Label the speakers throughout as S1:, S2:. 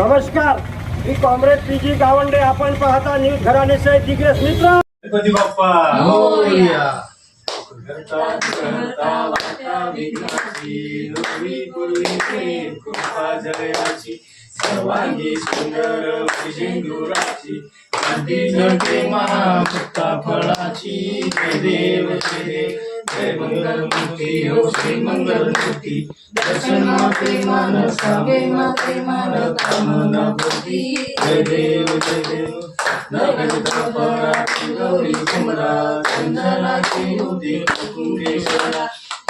S1: नमस्कार. मी comrade P G Gawande. आपण पाहता न्यूज घराणेसह दिग्रस मित्र.
S2: गणपती बाप्पा. सर्वांगी सुंदर सिंदुराची शांती जळते महाभक्ता फळाची. जय देव जय देव. जय मंगल मूर्ती हो श्री मंगल मूर्ती दर्शन माते मान माते मान कामना पूर्ती जय देव जय देव. गौरी कुमरा चंदनाची होती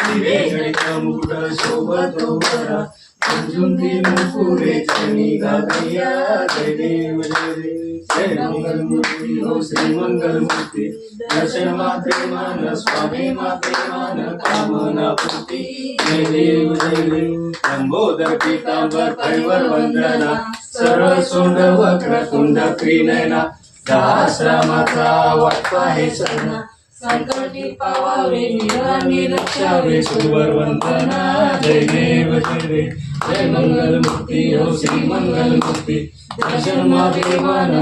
S2: मुकुट शोभतो बरा अंजुंदी मुकुरे चरणी गागैया जय देव जय देव जय मंगल मूर्ती हो श्री मंगल मूर्ती दर्शन माते मान स्वामी माते मान कामना पूर्ती जय देव जय देव लंबोदर पीतांबर परिवर वंदना सरळ सोंड वक्र तुंड त्रिनयना दाश्रमाचा वाटपा हे सणा संकटी पावावे निरानी रक्षावे सुवर वंदना जय देव जय जय मंगल मूर्ती हो श्री मंगल माते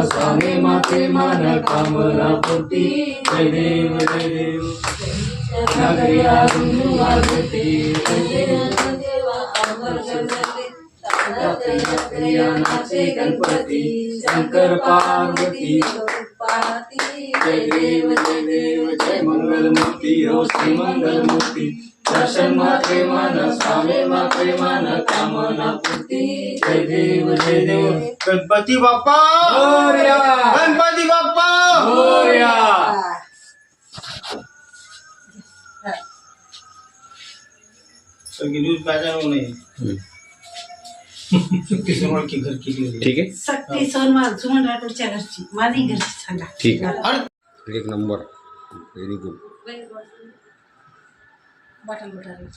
S2: स्वामी माते मान कामना पूर्ती जय देव जय देव. नाचे गणपती शंकर पार्वती. जय देव जय देव. मंगल मूर्ती हो श्री मंगल मूर्ती दर्शन मात्रे मान स्वामी मात्रे मान कामना पूर्ती। जय देव जय देव।
S3: गणपती बाप्पा!
S2: मोरया.
S3: गणपती बाप्पा!
S2: मोरया.
S3: सगळी न्यूज बाजार नाही. सुट्टी समोर की घर केली
S4: ठीक आहे.
S5: सक्ती सोनवार सुमन राठोडच्या घरची माझी घरची सांगा
S4: ठीक आहे. एक number. Very good
S5: bottle bottle.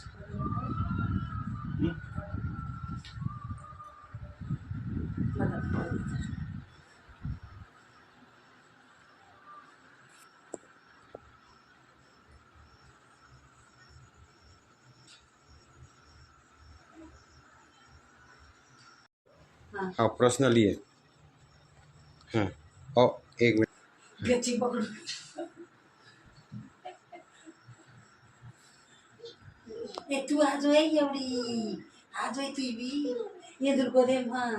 S4: हा पर्सनली आहे. हां. ओ एक मिनिट
S5: ए तू आज आहे एवढी आज आहे तू बी ये दुर्गोदेव हा